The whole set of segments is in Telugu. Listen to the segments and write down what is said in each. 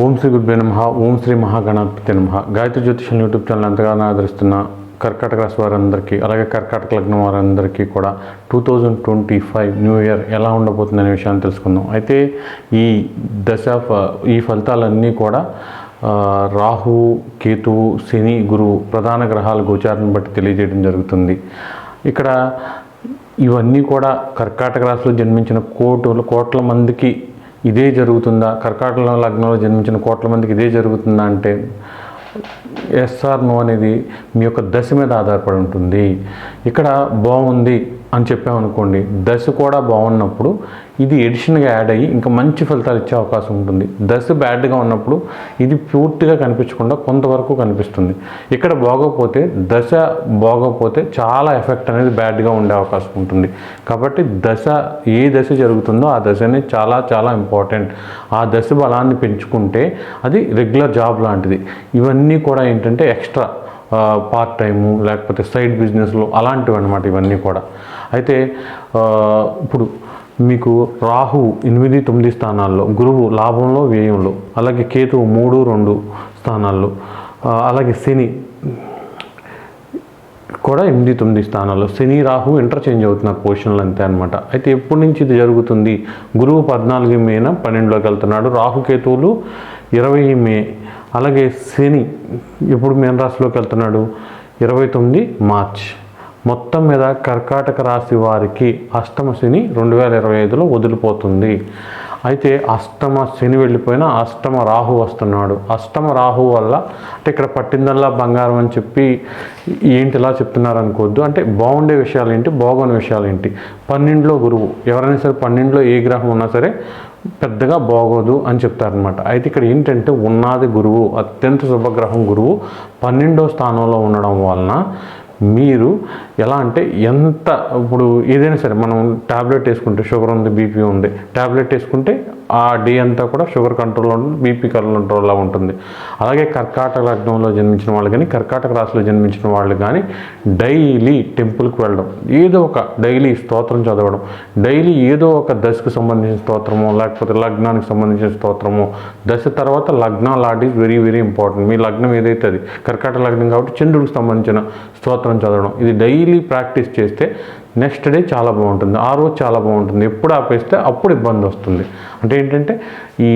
ఓం శ్రీ గురుభ్యో నమ ఓం శ్రీ మహాగణపతి నమ. గాయత్రి జ్యోతిషం యూట్యూబ్ ఛానల్ ఎంతగానో ఆదరిస్తున్న కర్కాటక రాశి వారందరికీ అలాగే కర్కాటక లగ్నం వారందరికీ కూడా two thousand twenty five new year ఎలా ఉండబోతుందనే విషయాన్ని తెలుసుకుందాం. అయితే ఈ దశ ఫ- ఈ ఫలితాలన్నీ కూడా రాహు కేతువు శని గురువు ప్రధాన గ్రహాల గోచారం బట్టి తెలియజేయడం జరుగుతుంది. ఇక్కడ ఇవన్నీ కూడా కర్కాటక రాశిలో జన్మించిన కోటులు కోట్ల మందికి ఇదే జరుగుతుందా? కర్కాటక లగ్నంలో జన్మించిన కోట్ల మందికి ఇదే జరుగుతుందా అంటే ఎస్ఆర్ నో అనేది మీ యొక్క దశ మీద ఆధారపడి ఉంటుంది. ఇక్కడ బాగుంది. అని చెప్పామనుకోండి దశ కూడా బాగున్నప్పుడు ఇది ఎడిషన్గా యాడ్ అయ్యి ఇంకా మంచి ఫలితాలు ఇచ్చే అవకాశం ఉంటుంది. దశ బ్యాడ్గా ఉన్నప్పుడు ఇది పూర్తిగా కనిపించకుండా కొంతవరకు కనిపిస్తుంది. ఇక్కడ బాగోపోతే దశ బాగోపోతే చాలా ఎఫెక్ట్ అనేది బ్యాడ్గా ఉండే అవకాశం ఉంటుంది. కాబట్టి దశ ఏ దశ జరుగుతుందో ఆ దశ అనేది చాలా చాలా ఇంపార్టెంట్. ఆ దశ బలాన్ని పెంచుకుంటే అది రెగ్యులర్ జాబ్ లాంటిది. ఇవన్నీ కూడా ఏంటంటే ఎక్స్ట్రా. పార్ట్ టైము లేకపోతే సైడ్ బిజినెస్లు అలాంటివి అనమాట ఇవన్నీ కూడా. అయితే ఇప్పుడు మీకు రాహు ఎనిమిది తొమ్మిది స్థానాల్లో గురువు లాభంలో వ్యయంలో అలాగే కేతువు మూడు రెండు స్థానాల్లో అలాగే శని కూడా ఎనిమిది తొమ్మిది స్థానాల్లో శని రాహు ఇంటర్చేంజ్ అవుతున్న పొజిషన్లు అంతే అనమాట అయితే ఎప్పటి నుంచి ఇది జరుగుతుంది? గురువు పద్నాలుగు మేన పన్నెండులోకి వెళ్తున్నాడు. రాహుకేతువులు ఇరవై మే అలాగే శని ఇప్పుడు మేన రాశిలోకి వెళ్తున్నాడు? ఇరవై తొమ్మిది మార్చ్. మొత్తం మీద కర్కాటక రాశి వారికి అష్టమ శని రెండు వేల ఇరవై ఐదులో వదిలిపోతుంది. అయితే అష్టమ శని వెళ్ళిపోయినా అష్టమ రాహు వస్తున్నాడు. అష్టమ రాహు వల్ల అంటే ఇక్కడ పట్టిందల్లా బంగారం అని చెప్పి ఏంటి ఇలా చెప్తున్నారు అనుకోవద్దు అంటే బాగుండే విషయాలు ఏంటి? బాగోని విషయాలు ఏంటి? పన్నెండులో గురువు. ఎవరైనా సరే పన్నెండులో ఏ గ్రహం ఉన్నా సరే పెద్దగా బాగోదు అని చెప్తారనమాట అయితే ఇక్కడ ఏంటంటే ఉన్నది గురువు అత్యంత శుభగ్రహం గురువు పన్నెండో స్థానంలో ఉండడం వలన మీరు ఎలా అంటే ఎంత ఇప్పుడు ఏదైనా సరే మనం ట్యాబ్లెట్ వేసుకుంటే షుగర్ ఉంది బీపీ ఉంది ట్యాబ్లెట్ వేసుకుంటే ఆ డే అంతా కూడా షుగర్ కంట్రోల్లో ఉంటుంది బీపీ కంట్రోల్లో ఉంటుంది. అలాగే కర్కాటక లగ్నంలో జన్మించిన వాళ్ళు కానీ కర్కాటక రాశిలో జన్మించిన వాళ్ళు కానీ డైలీ టెంపుల్కి వెళ్ళడం ఏదో ఒక డైలీ స్తోత్రం చదవడం డైలీ ఏదో ఒక దశకు సంబంధించిన స్తోత్రమో లేకపోతే లగ్నానికి సంబంధించిన స్తోత్రమో దశ తర్వాత లగ్నం lot is very very important. మీ లగ్నం ఏదైతే అది కర్కాటక లగ్నం కాబట్టి చంద్రుడికి సంబంధించిన స్తోత్రం చదవడం ఇది డైలీ ప్రాక్టీస్ చేస్తే నెక్స్ట్ డే చాలా బాగుంటుంది. ఆ రోజు చాలా బాగుంటుంది. ఎప్పుడు ఆపేస్తే అప్పుడు ఇబ్బంది వస్తుంది. అంటే ఏంటంటే ఈ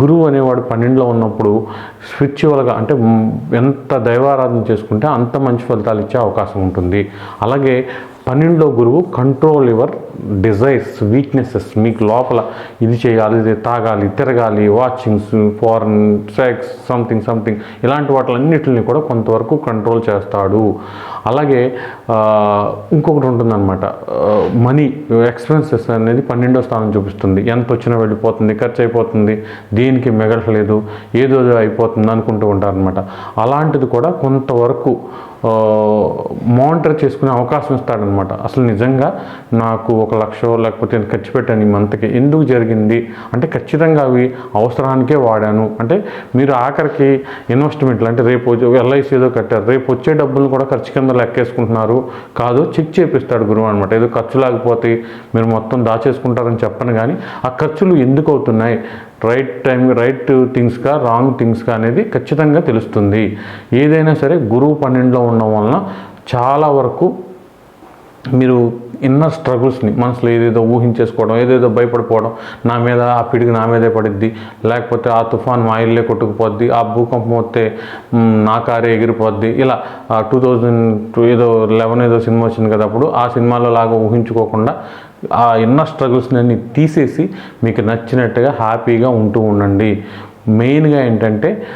గురువు అనేవాడు పన్నెండులో ఉన్నప్పుడు స్పిరిచువల్గా అంటే ఎంత దైవారాధన చేసుకుంటే అంత మంచి ఫలితాలు ఇచ్చే అవకాశం ఉంటుంది. అలాగే పన్నెండులో గురువు కంట్రోల్ యువర్ డిజైర్స్ వీక్నెసెస్ మీకు లోపల ఇది చేయాలి ఇది తాగాలి తిరగాలి watchings foreign sex something something ఇలాంటి వాటిలన్నిటిని కూడా కొంతవరకు కంట్రోల్ చేస్తాడు. అలాగే ఇంకొకటి ఉంటుందన్నమాట. మనీ ఎక్స్పెన్సెస్ అనేది పన్నెండో స్థానం చూపిస్తుంది. ఎంత వచ్చినా వెళ్ళిపోతుంది ఖర్చు అయిపోతుంది దేనికి మిగలట్లేదు ఏదో అయిపోతుంది అనుకుంటూ ఉంటారనమాట అలాంటిది కూడా కొంతవరకు మానిటర్ చేసుకునే అవకాశం ఇస్తాడనమాట అసలు నిజంగా నాకు ఒక లక్ష లేకపోతే నేను ఖర్చు పెట్టాను ఈ మంత్కి ఎందుకు జరిగింది? అంటే ఖచ్చితంగా అవి అవసరానికే వాడాను. అంటే మీరు ఆఖరికి ఇన్వెస్ట్మెంట్లు అంటే రేపు ఎల్ఐసి ఏదో కట్టారు. రేపు వచ్చే డబ్బులు కూడా ఖర్చు కింద లెక్కేసుకుంటున్నారు. కాదు చెక్ చేపిస్తాడు గురువు అనమాట ఏదో ఖర్చు లేకపోతే మీరు మొత్తం దాచేసుకుంటారని చెప్పను కానీ ఆ ఖర్చులు ఎందుకు అవుతున్నాయి? రైట్ టైం రైట్ థింగ్స్గా రాంగ్ థింగ్స్గా అనేది ఖచ్చితంగా తెలుస్తుంది. ఏదైనా సరే గురువు పన్నెండులో ఉండడం వలన చాలా వరకు మీరు ఇన్నర్ స్ట్రగుల్స్ని మనసులో ఏదేదో ఊహించేసుకోవడం ఏదేదో భయపడిపోవడం నా మీద ఆ పిడికి నా మీదే పడిద్ది. లేకపోతే ఆ తుఫాన్ మా ఇల్లే కొట్టుకుపోద్ది ఆ భూకంపం వస్తే నా కారే ఎగిరిపోద్ది. ఇలా టూ థౌజండ్ ఏదో లెవెన్ ఏదో సినిమా వచ్చింది కదా అప్పుడు ఆ సినిమాలో లాగా ఊహించుకోకుండా ఆ ఇన్నర్ స్ట్రగుల్స్ని అన్ని తీసేసి మీకు నచ్చినట్టుగా హ్యాపీగా ఉంటూ ఉండండి. మెయిన్గా ఏంటంటే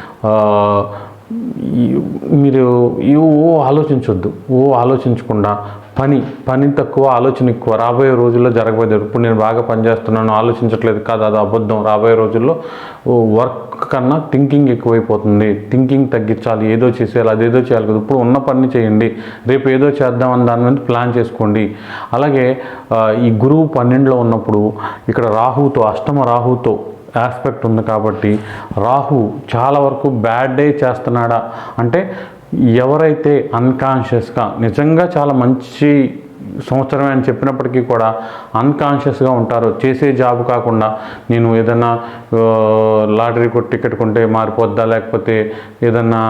మీరు ఓ ఆలోచించొద్దు. ఓ ఆలోచించకుండా పని పని తక్కువ ఆలోచన ఎక్కువ. రాబోయే రోజుల్లో జరగబోయేది ఇప్పుడు నేను బాగా పనిచేస్తున్నాను ఆలోచించట్లేదు. కాదు అది అబద్ధం. రాబోయే రోజుల్లో వర్క్ కన్నా థింకింగ్ ఎక్కువైపోతుంది. థింకింగ్ తగ్గించాలి. ఏదో చేసేయాలి అదేదో చేయాలి కదా. ఇప్పుడు ఉన్న పని చేయండి. రేపు ఏదో చేద్దామని దాని మీద ప్లాన్ చేసుకోండి. అలాగే ఈ గురువు పన్నెండులో ఉన్నప్పుడు ఇక్కడ రాహుతో అష్టమ రాహుతో ఆస్పెక్ట్ ఉంది కాబట్టి రాహు చాలా వరకు బ్యాడ్ డే చేస్తున్నాడా? అంటే ఎవరైతే అన్కాన్షియస్గా నిజంగా చాలా మంచి సంవత్సరమే అని చెప్పినప్పటికీ కూడా అన్కాన్షియస్గా ఉంటారు. చేసే జాబ్ కాకుండా నేను ఏదన్నా లాటరీ కొట్టి టికెట్ కొంటే మారిపోద్దా? లేకపోతే ఏదన్నా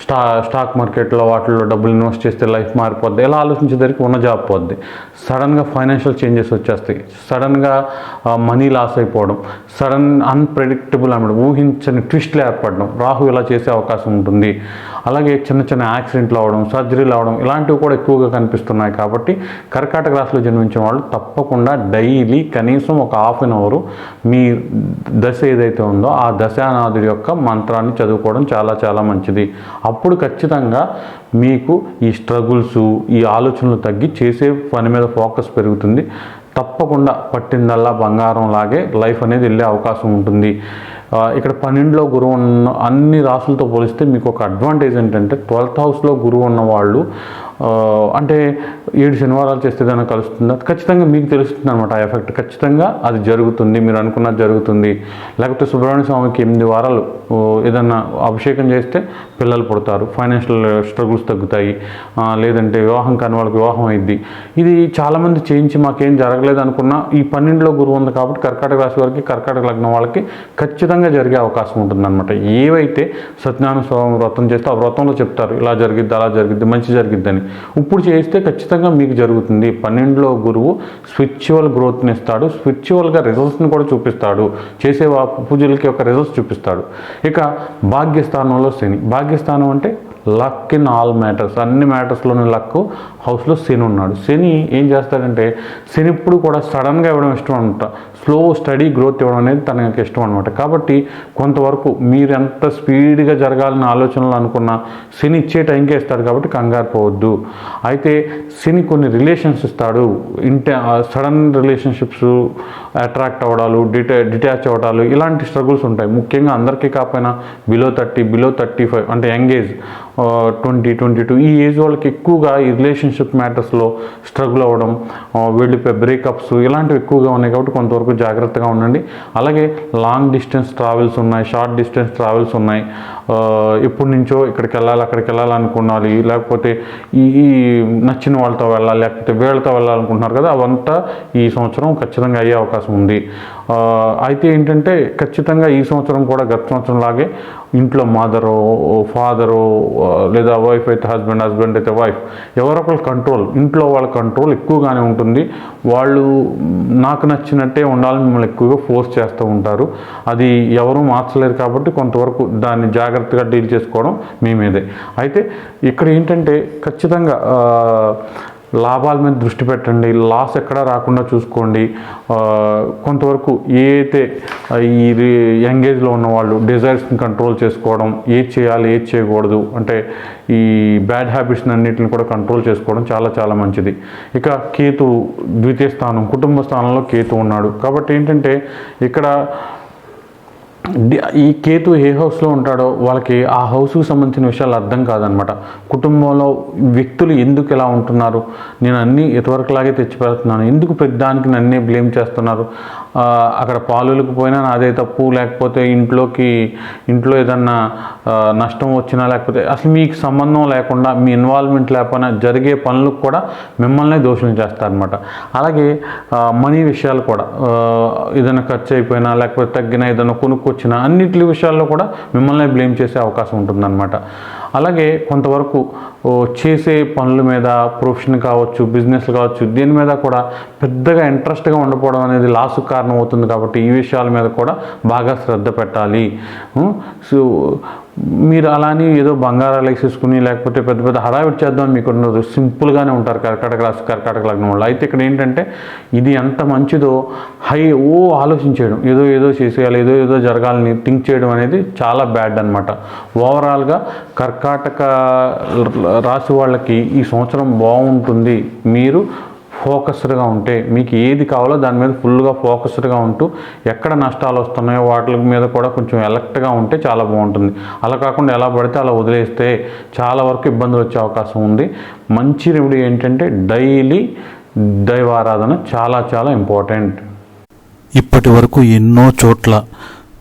స్టా స్టాక్ మార్కెట్లో వాటిల్లో డబ్బులు ఇన్వెస్ట్ చేస్తే లైఫ్ మారిపోద్ది? ఇలా ఆలోచించేసరికి ఉన్న జాబ్ పోద్ది. సడన్గా ఫైనాన్షియల్ చేంజెస్ వచ్చేస్తాయి. సడన్గా మనీ లాస్ అయిపోవడం. సడన్ అన్ప్రెడిక్టబుల్ అనమాట. ఊహించని ట్విస్ట్లు ఏర్పడడం. రాహు ఇలా చేసే అవకాశం ఉంటుంది. అలాగే చిన్న చిన్న యాక్సిడెంట్లు అవడం సర్జరీలు అవడం ఇలాంటివి కూడా ఎక్కువగా కనిపిస్తున్నాయి కాబట్టి కర్కాటక రాశిలో జన్మించిన వాళ్ళు తప్పకుండా డైలీ కనీసం ఒక హాఫ్ అన్ అవరు మీ దశ ఏదైతే ఉందో ఆ దశానాథుడి యొక్క మంత్రాన్ని చదువుకోవడం చాలా చాలా మంచిది. అప్పుడు ఖచ్చితంగా మీకు ఈ స్ట్రగుల్స్ ఈ ఆలోచనలు తగ్గి చేసే పని మీద ఫోకస్ పెరుగుతుంది. తప్పకుండా పట్టిందల్లా బంగారం లాగే లైఫ్ అనేది వెళ్ళే అవకాశం ఉంటుంది. ఇక్కడ పన్నెండులో గురువు ఉన్న అన్ని రాసులతో పోలిస్తే మీకు ఒక అడ్వాంటేజ్ ఏంటంటే ట్వెల్త్ హౌస్లో గురువు ఉన్న వాళ్ళు అంటే ఏడు శనివారాలు చేస్తే ఏదైనా కలుస్తుందా? ఖచ్చితంగా మీకు తెలుస్తుంది అనమాట ఆ ఎఫెక్ట్. ఖచ్చితంగా అది జరుగుతుంది మీరు అనుకున్నది జరుగుతుంది. లేకపోతే సుబ్రహ్మణ్య స్వామికి ఎనిమిది వారాలు ఏదన్నా అభిషేకం చేస్తే పిల్లలు పుడతారు ఫైనాన్షియల్ స్ట్రగుల్స్ తగ్గుతాయి లేదంటే వివాహం కాని వాళ్ళకి వివాహం అయింది ఇది చాలామంది చేయించి మాకేం జరగలేదు అనుకున్నా ఈ పన్నెండులో గురువు ఉంది కాబట్టి కర్కాటక రాశి వారికి కర్కాటక లగ్నం వాళ్ళకి ఖచ్చితంగా జరిగే అవకాశం ఉంటుందన్నమాట. ఏవైతే సత్యనారాయణ స్వామి వ్రతం చేస్తే ఆ వ్రతంలో చెప్తారు ఇలా జరిగిద్ది అలా జరిగిద్ది మంచి జరిగిద్దని. ఇప్పుడు చేస్తే ఖచ్చితంగా మీకు జరుగుతుంది. పన్నెండులో గురువు స్పిరిచువల్ గ్రోత్ని ఇస్తాడు స్పిరిచువల్గా రిజల్ట్స్ని కూడా చూపిస్తాడు. చేసే వా- పూజలకి ఒక రిజల్ట్స్ చూపిస్తాడు. ఇక భాగ్యస్థానంలో శని. భాగ్యస్థానం అంటే లక్ ఇన్ ఆల్ మ్యాటర్స్ అన్ని మ్యాటర్స్లోని లక్ హౌస్లో శని ఉన్నాడు. శని ఏం చేస్తాడంటే శని ఇప్పుడు కూడా సడన్గా ఇవ్వడం ఇష్టం అనమాట. స్లో స్టడీ గ్రోత్ ఇవ్వడం అనేది తనకి ఇష్టం అనమాట. కాబట్టి కొంతవరకు మీరు ఎంత స్పీడ్గా జరగాలని ఆలోచనలు అనుకున్నా శని ఇచ్చే టైంకే ఇస్తాడు కాబట్టి కంగారు పోవద్దు. అయితే శని కొన్ని రిలేషన్స్ ఇస్తాడు. ఇంటే సడన్ రిలేషన్షిప్స్ అట్రాక్ట్ అవ్వడాలు డిటా డిటాచ్ అవ్వడాలు ఇలాంటి స్ట్రగుల్స్ ఉంటాయి. ముఖ్యంగా అందరికీ కాకపోయినా below thirty below thirty five అంటే young age twenty twenty two ఈ ఏజ్ వాళ్ళకి ఎక్కువగా ఈ రిలేషన్షిప్ మ్యాటర్స్లో స్ట్రగుల్ అవ్వడం ఆ, వెళ్ళిపోయి బ్రేకప్స్ ఇలాంటివి ఎక్కువగా ఉన్నాయి కాబట్టి కొంతవరకు జాగ్రత్తగా ఉండండి. అలాగే లాంగ్ డిస్టెన్స్ ట్రావెల్స్ ఉన్నాయి షార్ట్ డిస్టెన్స్ ట్రావెల్స్ ఉన్నాయి. ఎప్పటి నుంచో ఇక్కడికి వెళ్ళాలి అక్కడికి వెళ్ళాలనుకున్నాలి లేకపోతే ఈ నచ్చిన వాళ్ళతో వెళ్ళాలి లేకపోతే వీళ్ళతో వెళ్ళాలనుకుంటున్నారు కదా అవంతా ఈ సంవత్సరం ఖచ్చితంగా అయ్యే అవకాశం ఉంది. అయితే ఏంటంటే ఖచ్చితంగా ఈ సంవత్సరం కూడా గత సంవత్సరం లాగే ఇంట్లో మదరు ఫాదరు లేదా వైఫ్ అయితే హస్బెండ్ హస్బెండ్ అయితే వైఫ్ ఎవరొకరు కంట్రోల్ ఇంట్లో వాళ్ళ కంట్రోల్ ఎక్కువగానే ఉంటుంది. వాళ్ళు నాకు నచ్చినట్టే ఉండాలని మిమ్మల్ని ఎక్కువగా ఫోర్స్ చేస్తూ ఉంటారు. అది ఎవరు మార్చలేరు కాబట్టి కొంతవరకు దాన్ని జాగ్రత్తగా డీల్ చేసుకోవడం మీ మీదే. అయితే ఇక్కడ ఏంటంటే ఖచ్చితంగా లాభాల మీద దృష్టి పెట్టండి లాస్ ఎక్కడా రాకుండా చూసుకోండి. కొంతవరకు ఏ అయితే ఈ యంగేజ్లో ఉన్న వాళ్ళు డిజైర్స్ని కంట్రోల్ చేసుకోవడం ఏది చేయాలి ఏది చేయకూడదు అంటే ఈ బ్యాడ్ హ్యాబిట్స్ని అన్నిటిని కూడా కంట్రోల్ చేసుకోవడం చాలా చాలా మంచిది. ఇక కేతు ద్వితీయ స్థానం కుటుంబ స్థానంలో కేతు ఉన్నాడు. కాబట్టి ఏంటంటే ఇక్కడ ఈ కేతు ఏ హౌస్లో ఉంటాడో వాళ్ళకి ఆ హౌస్కి సంబంధించిన విషయాలు అర్థం కాదనమాట కుటుంబంలో వ్యక్తులు ఎందుకు ఇలా ఉంటున్నారు? నేను అన్నీ ఇదివరకులాగే తెచ్చిపెడుతున్నాను. ఎందుకు పెద్దానికి నన్నే బ్లేమ్ చేస్తున్నారు? అక్కడ పాలులకు పోయినా నాదే తప్పు లేకపోతే ఇంట్లోకి ఇంట్లో ఏదన్నా నష్టం వచ్చినా లేకపోతే అసలు మీకు సంబంధం లేకుండా మీ ఇన్వాల్వ్మెంట్ లేకపోయినా జరిగే పనులకు కూడా మిమ్మల్నే దోషులు చేస్తారనమాట అలాగే మనీ విషయాలు కూడా ఏదైనా ఖర్చు అయిపోయినా లేకపోతే తగ్గినా ఏదైనా కొనుక్కొచ్చినా అన్నిటి విషయాల్లో కూడా మిమ్మల్ని బ్లేమ్ చేసే అవకాశం ఉంటుందన్నమాట. అలాగే కొంతవరకు చేసే పనుల మీద ప్రొఫెషన్ కావచ్చు బిజినెస్ కావచ్చు దీని మీద కూడా పెద్దగా ఇంట్రెస్ట్గా ఉండకపోవడం అనేది లాసు కారణం అవుతుంది కాబట్టి ఈ విషయాల మీద కూడా బాగా శ్రద్ధ పెట్టాలి. సో మీరు అలానే ఏదో బంగారాలు వేసేసుకుని లేకపోతే పెద్ద పెద్ద హడావిడి చేద్దాం మీకు ఉండదు సింపుల్గానే ఉంటారు కర్కాటక రాశి కర్కాటక లగ్నం వాళ్ళు. అయితే ఇక్కడ ఏంటంటే ఇది ఎంత మంచిదో హై ఓ ఆలోచించేయడం. ఏదో ఏదో చేసేయాలి ఏదో ఏదో జరగాలని థింక్ చేయడం అనేది చాలా బ్యాడ్ అనమాట ఓవరాల్గా కర్కాటక రాశి వాళ్ళకి ఈ సంవత్సరం బాగుంటుంది. మీరు ఫోకస్డ్గా ఉంటే మీకు ఏది కావాలో దాని మీద ఫుల్గా ఫోకస్డ్గా ఉంటూ ఎక్కడ నష్టాలు వస్తున్నాయో వాటి మీద కూడా కొంచెం ఎలక్ట్గా ఉంటే చాలా బాగుంటుంది. అలా కాకుండా ఎలా పడితే అలా వదిలేస్తే చాలా వరకు ఇబ్బందులు వచ్చే అవకాశం ఉంది. మంచి రెమెడీ ఏంటంటే డైలీ దైవారాధన చాలా చాలా ఇంపార్టెంట్. ఇప్పటి వరకు ఎన్నో చోట్ల